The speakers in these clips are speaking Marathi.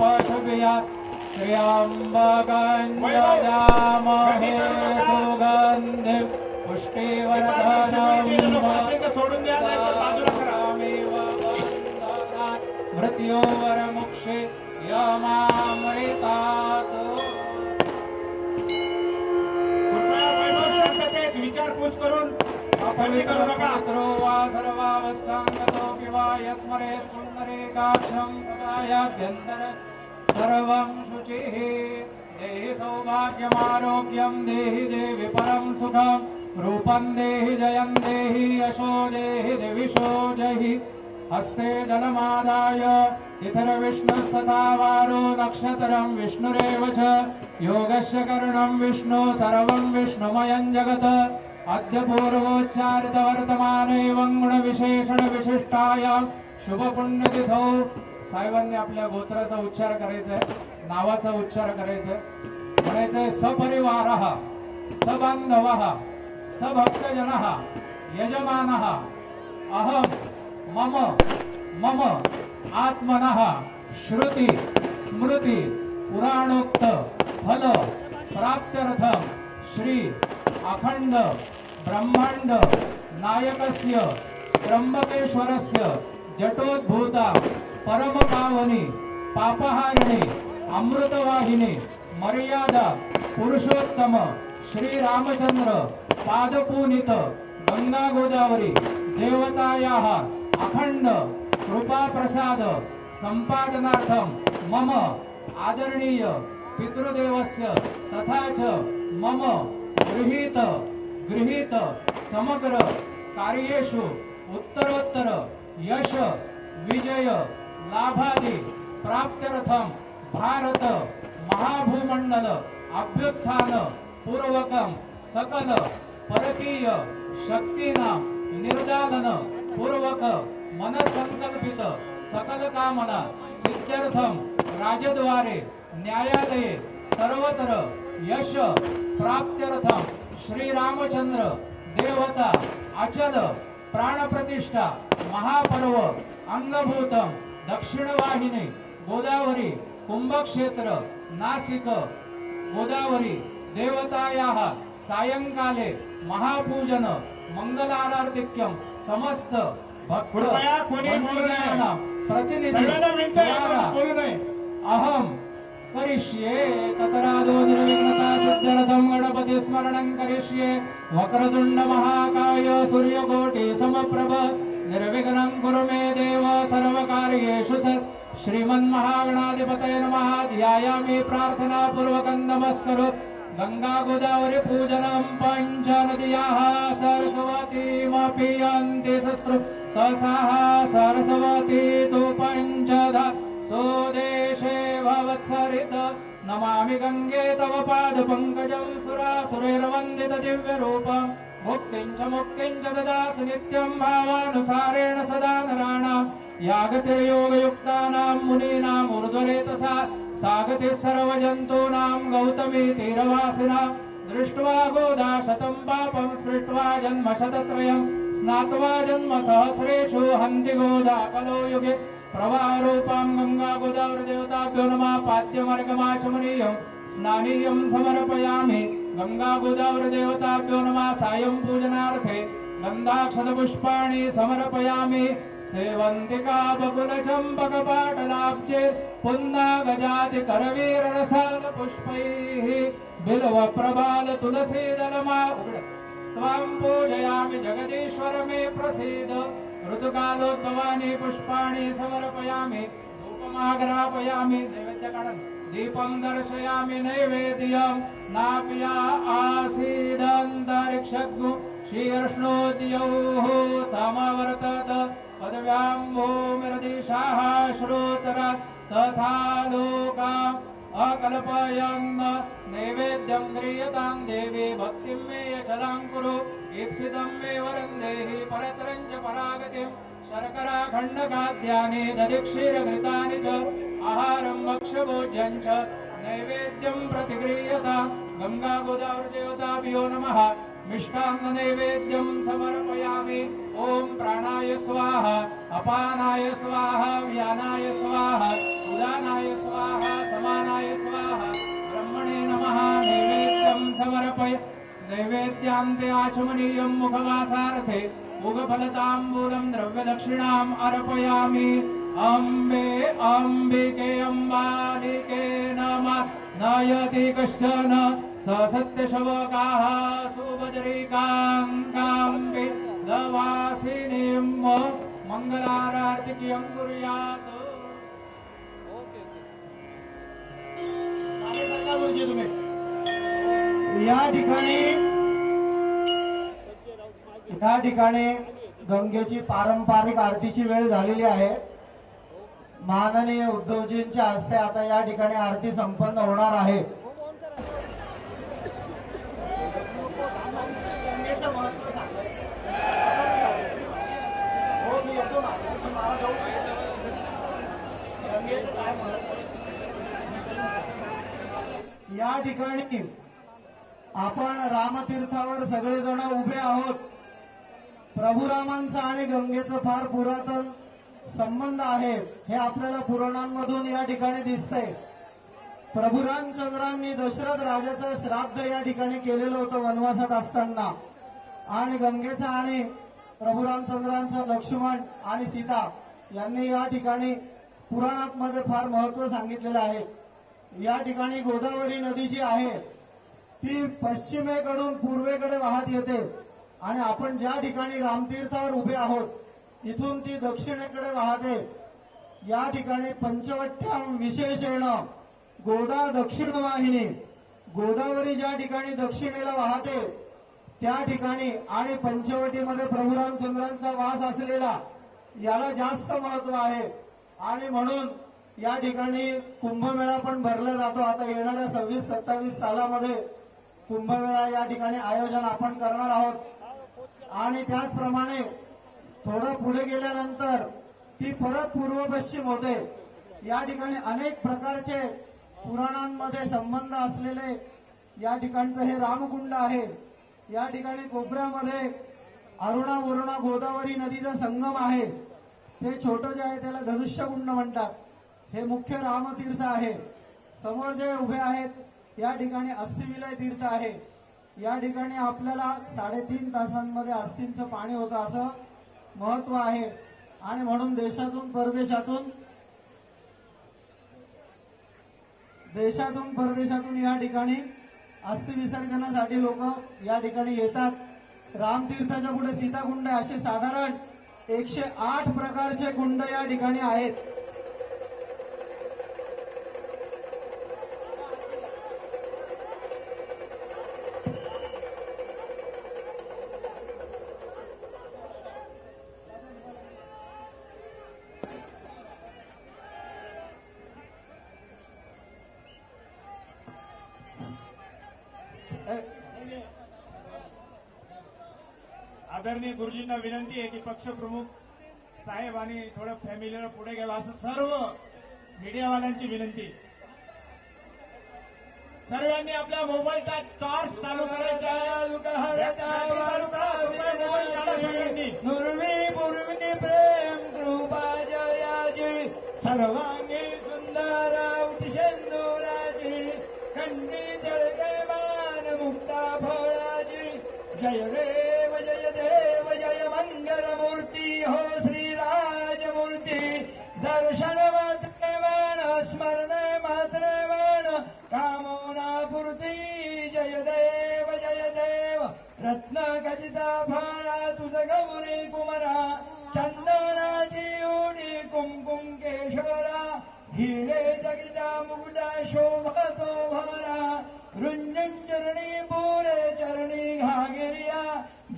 पशुभिया त्र्यम्बकञ्जजामहे सुगन्धि पुष्टिवर्धनमेव सोडून द्या मृत्योवरमुक्षे यमामृतात् विचारपूस करून अपवित्रो वा सर्वावस्थाङ्गतोऽपि वा यस्मरेत् पुण्डरीकाक्षं सदायाभ्यन्तर सर्वं शुचिः देहि सौभाग्यमारोग्यं देहि देवि परं सुखं। रूपं देहि जयं देहि यशो देहि दिविशो जहि। हस्ते जलमादाय इतरविष्णुस्तथा वारो नक्षत्रं विष्णुरेव च। योगस्य कर्णं विष्णु सर्वं विष्णुमयं जगत्। अद्य पूर्वोच्चारितवर्तमाने गुणविशेषणविशिष्टायां शुभपुण्यतिथौ साहेबांनी आपल्या गोत्राचा उच्चार करायचा आहे नावाचा उच्चार करायचा आहे. म्हणायचंय सपरिवार सबांधव सभक्तजन यजमान अहम मम मम आत्मन श्रुती स्मृती पुराणोक्त फल प्राप्त्यर्थम श्री अखंड ब्रह्मांड नायकस्य त्र्यंबकेश्वरस्य जटोद्भूता परमपावनी पापहारिणी अमृतवाहिनी मर्यादा पुरुषोत्तम श्री रामचंद्र पादपूनित गंगा गोदावरी देवतायाः अखंड कृपा प्रसाद संपादनार्थम मम आदरणीय पितृदेवस्य तथा च मम गृहीत गृहीत समग्र कार्येषु उत्तरोत्तर यश विजय लाभादि प्राप्त्यर्थं भारत महाभूमंडल अभ्युत्थान पूर्वकम सकल परकीय शक्तीना निर्दालन पूर्वक मनसंकल्पित सकल कामना सिद्ध्यर्थम राजद्वारे न्यायालये सर्वत्र यश प्राप्त्यर्थम श्रीरामचंद्र देवता अचल प्राणप्रतिष्ठा महापर्व अंगभूतम दक्षिण वाहिनी गोदावरी कुंभक्षेत्र नासिक गोदावरी देवतायाः सायंकाले महापूजन मंगलारार्तिक्यम समस्त भक्त प्रतिनिधी अहम करिष्ये ततरादो निर्विघ्नता सिद्ध्यर्थम गणपती स्मरणं करिष्ये वक्रतुंड महाकाय सूर्यकोटि समप्रभ निर्विघ्नं कुरु मे देव सर्वकार्येषु सर् श्रीमन्महागणाधिपतये नमः। ध्यायामि प्रार्थनापूर्वकं नमस्करो। गंगा गोदावरी पूजनं पञ्चनद्याः सरस्वतीमपि यन्ति शस्त्रु तसाः सरस्वती तु पञ्चधा। स्वदेशे भवत्सरित। नमामि गङ्गे तव पादपङ्कजं सुरासुरैर्वन्दितदिव्यरूपम् मुक्तिं च मुक्तिं च नित्यं भावानुसारेण सदा नराणां। यागतिर्योगयुक्तानां मुनीनाम् ऊर्ध्वरेतसा। सागतिः सर्वजन्तूनां गौतमी तीरवासिना। दृष्ट्वा गोदा शतं पापं स्पृष्ट्वा जन्म शतत्रयं स्नात्वा जन्म सहस्रेषु हन्ति गोदा कलो युगे प्रवाहरूपां गङ्गा गोदावरी देवताभ्यो नमः। पाद्यमर्गमाचमनीयं। स्नानीयं समर्पयामि। गंगा गोदावरी देवताभ्यो नमः सायं पूजनार्थे गन्धाक्षतपुष्पाणि समर्पयामि। सेवन्तिका बकुलचम्बकपाटलाब्जे पुन्नागजाति करवीररसाल पुष्पैः बिल्वप्रबाल त्वां पूजयामि जगदीश्वर मे प्रसीद। ऋतुकालोद्भवानि पुष्पाणि समर्पयामि। धूपमाग्रापयामि। नैवेद्यकणम्। दीपं दर्शयामि नैवेद्यं नाप्या आसीदन्तरिक्षग्नु शीर्ष्णोद्यौः तमवर्तत पदव्यां भूमिरदिशाः श्रोतर तथा लोकाम् अकल्पयन् नैवेद्यं गृह्यतां देवी भक्तिं मे यचलां कुरु ईप्सितं मे वरं देहि परत्रं च परागतिं शर्कराखण्डखाद्यानि दधिक्षीरघृतानि च आहारं भक्ष्यभोज्यं च नैवेद्यं प्रतिगृह्यता गङ्गागोदावृदेवताभ्यो नमः। मिष्टान्ननैवेद्यं समर्पयामि। ॐ प्राणाय स्वाहा अपानाय स्वाहा व्यानाय स्वाहा उदानाय स्वाहा समानाय स्वाहा। ब्रह्मणे नमः। नैवेद्यं समर्पय नैवेद्यान्ते आचमनीयं मुखवासार्थे। मुखफलताम्बूलं द्रव्यदक्षिणाम् अर्पयामि। अम्बे अम्बिके अम्बालिके नमः नयति कश्चन स सत्यशवकाः सुबदरिकाङ्काम्बे दवासिनीं मङ्गलारार्तिकीयं कुर्यात्। या ठिकाणी या ठिकाणी गंगेची पारंपरिक आरतीची वेळ झालेली आहे. माननीय उद्धवजींच्या हस्ते आता या ठिकाणी आरती संपन्न होणार आहे. हो, मी येतो या ठिकाणी आपण रामतीर्थावर सगळेजण उभे आहोत. प्रभू रामांचं आणि गंगेचं फार पुरातन संबंध आहे हे आपल्याला पुराणांमधून या ठिकाणी दिसतंय. प्रभू रामचंद्रांनी दशरथ राजाचं श्राद्ध या ठिकाणी केलेलं होतं वनवासात असताना. आणि गंगेचा आणि प्रभू रामचंद्रांचा लक्ष्मण आणि सीता यांनी या ठिकाणी पुराणात मध्ये फार महत्त्व सांगितलेलं आहे. या ठिकाणी गोदावरी नदी जी आहे ती पश्चिमेकडून पूर्वेकडे वाहत येते. आणि आपण ज्या ठिकाणी रामतीर्थावर उभे आहोत इथून ती दक्षिणेकडे वाहते. या ठिकाणी पंचवट्यां विशेष येणं. गोदा दक्षिण वाहिनी. गोदावरी ज्या ठिकाणी दक्षिणेला वाहते त्या ठिकाणी आणि पंचवटीमध्ये प्रभू रामचंद्रांचा वास असलेला याला जास्त महत्त्व आहे. आणि म्हणून या ठिकाणी कुंभमेळा पण भरला जातो. आता येणाऱ्या सव्वीस सत्तावीस सालामध्ये कुंभमेळा या ठिकाणी आयोजन आपण करणार आहोत. आणि त्याचप्रमाणे थोडं पुढे गेल्यानंतर ती परत पूर्व पश्चिम होते. या ठिकाणी अनेक प्रकारचे पुराणांमध्ये संबंध असलेले या ठिकाणचं हे रामकुंड आहे. या ठिकाणी कोपऱ्यामध्ये अरुणा वरुणा गोदावरी नदीचा संगम आहे. ते छोटं जे आहे त्याला धनुष्यकुंड म्हणतात. हे मुख्य रामतीर्थ आहे. समोर जे उभे आहेत या ठिकाणी अस्थिविलय तीर्थ आहे. या ठिकाणी आपल्याला साडेतीन तासांमध्ये अस्थींचं पाणी होतं असं महत्त्व आहे. आणि म्हणून देशातून परदेशातून देशातून परदेशातून या ठिकाणी अस्थि विसर्जनासाठी लोक या ठिकाणी येतात. रामतीर्थाच्या पुढे सीताकुंड आहे. असे साधारण एकशे आठ प्रकारचे कुंड या ठिकाणी आहेत. आदरणीय गुरुजींना विनंती आहे की पक्षप्रमुख साहेब आणि थोडं फॅमिलीला पुढे घ्यावं असं सर्व मीडियावाल्यांची विनंती सर्वांनी आपल्या मोबाईलचा टॉर्च चालू करायचा सर्वांनी. पूर्वी प्रेम कृपा जयाजी सर्वांनी रत्न खचिता भाळा तुझ गौरी कुमरा चंदनाची उडी कुमकुम केशवरा धीरे जगिता मुकुटा शोभतो भरा रुंजन चरणी पुरे चरणी घागिरिया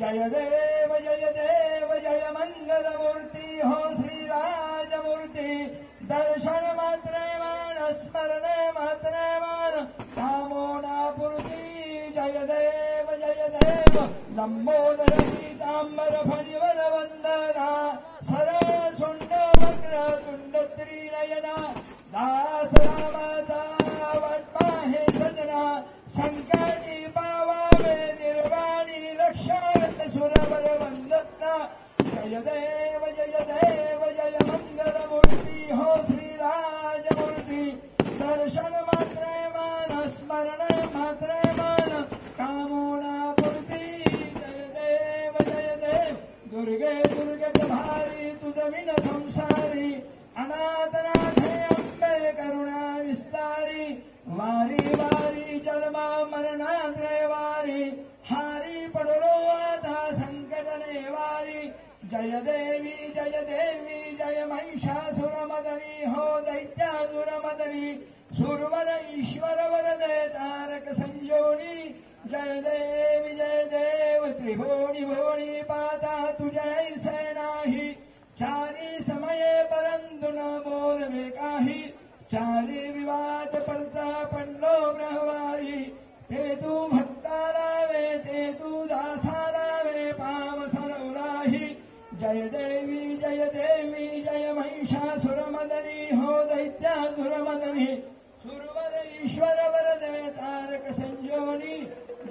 जय देव जय देव जय मंगल मूर्ती हो श्रीराजमूर्ती दर्शन देव लंबोदर दुर्गे दुर्ग प्रभारी तुद संसारी संसारि अनातनाथे करुणा विस्तारि वारी वारी चलमा मलनाद्रेवारि हारी पडोरो सङ्कटने सङ्कटनेवारि जय देवी जय देवी जय महिषासुरमदनी हो दैत्यासुरमदनी सुरवर ईश्वर वन देतारक संयोगी जय देवी जय देव त्रिभुवनी भुवनी पाता तुझै सेनाही। चारी समये परंतु न बोलवे काही। चारी विवाद पडता पडलो ब्रहवारी ते तू भक्तारावे ते तू दासारावे पाम सरवराही जय देवी जय देवी जय महिषासुरमदनी हो दैत्यासुरमदनी सुरवर ईश्वर वरदे तारक संजोनी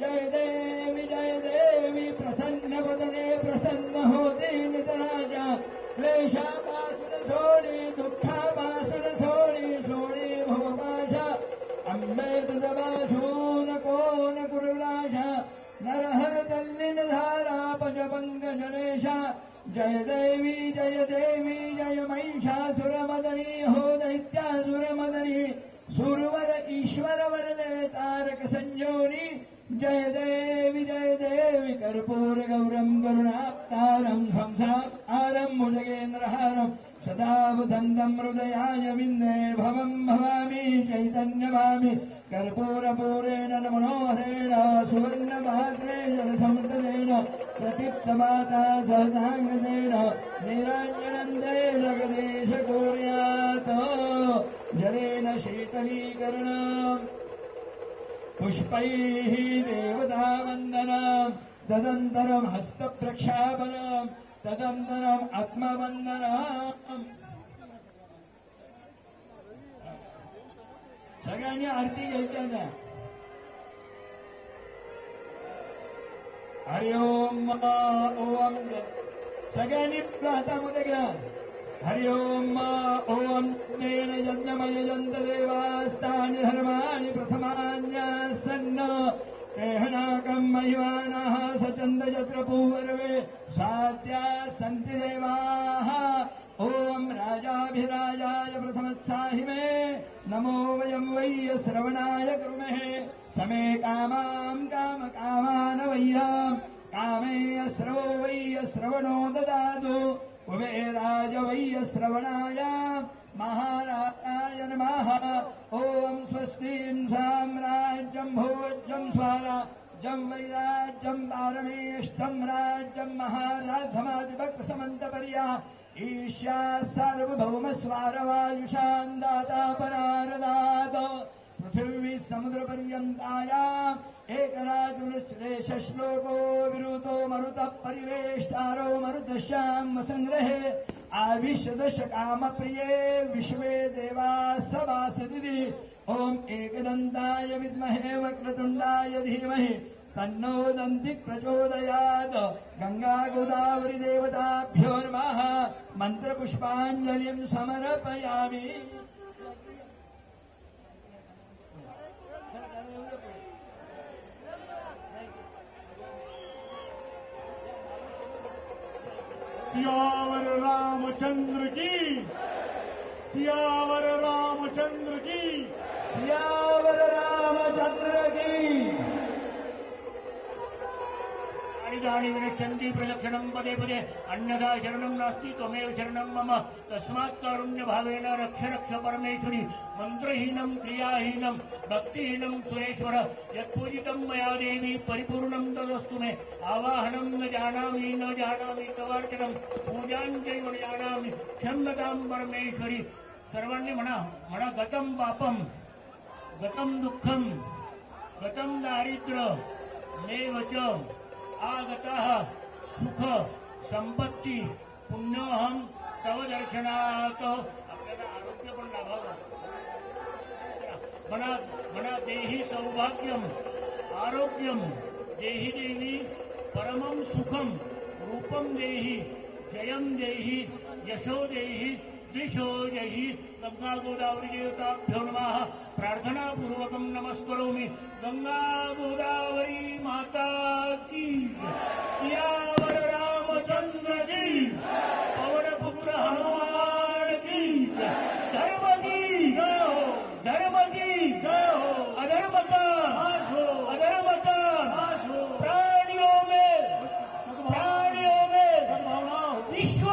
जय देवी जय देवी प्रसन्न वदने प्रसन्न होते नितराजा. क्लेशा करुणाप्तारम संसारम सदा हृदयाय विन्दे भवं भवामि चैतन्यवामि कर्पूरपूरेण न मनोहरेण सुवर्णपात्रे जलसमुद्रेण प्रतीप्तमाता सहसाङ्गतेन निरञ्जनन्दे जगदीश कुर्यात् जलेन शीतलीकरणम् पुष्पैः देवतावन्दनम् तदन्तरम् हस्तप्रक्षापनम् तदन्तरम् आत्मवन्दनम्। सगळ्यांनी आरती घ्यायच्या त्या हरि ओम ओम। सगळ्यांनी आपल्या हातामध्ये घ्या। हरि ओम ओम। तेन यज्ञमय जंत देवास्तानि धर्माणि प्रथमान्यासन्न। तेहनाकं महिमानः सचन्द यत्र पूर्वे सात्या सन्ति देवाः। ॐ राजाभिराजाय प्रथमस्साहि मे नमो वयं वै श्रवणाय कृमहे समे कामां कामकामान वय्याम् कामे श्रवो वै श्रवणो ददातु। कुबेराज वै श्रवणाय। महाराजाय नमः। ॐ स्वस्तिं साम्राज्यं भोज्यं स्वाराज्यं वैराज्यं पारमेष्टं राज्यं महाराधमादिभक्तसमन्तपर्या ईशा सार्वभौमस्वारवायुषां दाता परारदात पृथिवी समुद्रपर्यन्ताया एकराजुश्लेषश्लोको विरुतो मरुतः परिवेष्टारो मरुदश्याम सङ्ग्रहे आविशदश कामप्रिये विश्वे देवा सवासदिति ॐ एकदन्ताय विद्महे वक्रतुण्डाय धीमहि तन्नो दन्ति प्रचोदयात्। गङ्गा गोदावरी देवताभ्यो नमः। मन्त्रपुष्पाञ्जलिं समर्पयामि सियावर रामचंद्र की. आणि जाणी पदे पदे अन्यथा शरणं नास्ति त्वमेव शरणं मम. तस्मात् कारुण्यभावेन रक्ष रक्ष परमेश्वरी मन्त्रहीनं क्रियाहीनं भक्तिहीनं सुरेश्वर यत्पूजितं मया देवी परिपूर्णं तदस्तु मे. आवाहनं न जानामि न जानामि तवार्चनं पूजां चैव न जानामि क्षम्यतां परमेश्वरी. सर्वांनी म्हणा म्हणा गतं पापम गतं दुःखं गतम दारिद्र्य मेव च आगतः सुख संपत्ती पुण्यहम तव दर्शनात। आपल्याला आरोग्य पण लाभावं म्हणा म्हणा देही सौभाग्यम आरोग्यम देही देवी परमं सुखम रूपम देही जयम देही यशो देही दिशो देही देवताभ्यो नमः प्रार्थनापूर्वकं नमस्करोमि। गङ्गागोदावरी माता की सिया रामचंद्र की पवन पुत्र हनुमान की धर्म की जय हो धर्म की जय हो अधर्म का नाश हो अधर्म का नाश हो प्राणियों में प्राणियों में सद्भावना हो विश्व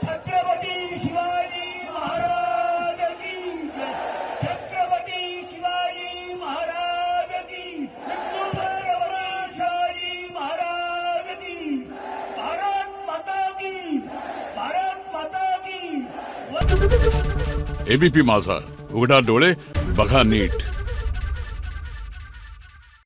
छत्रपती शिवाजी महाराज की छत्रपती शिवाजी महाराज की छत्रपती शिवाजी महाराज की. भारत माता की भारत माता की. एबीपी माझा. उघडा डोळे बघा नीट.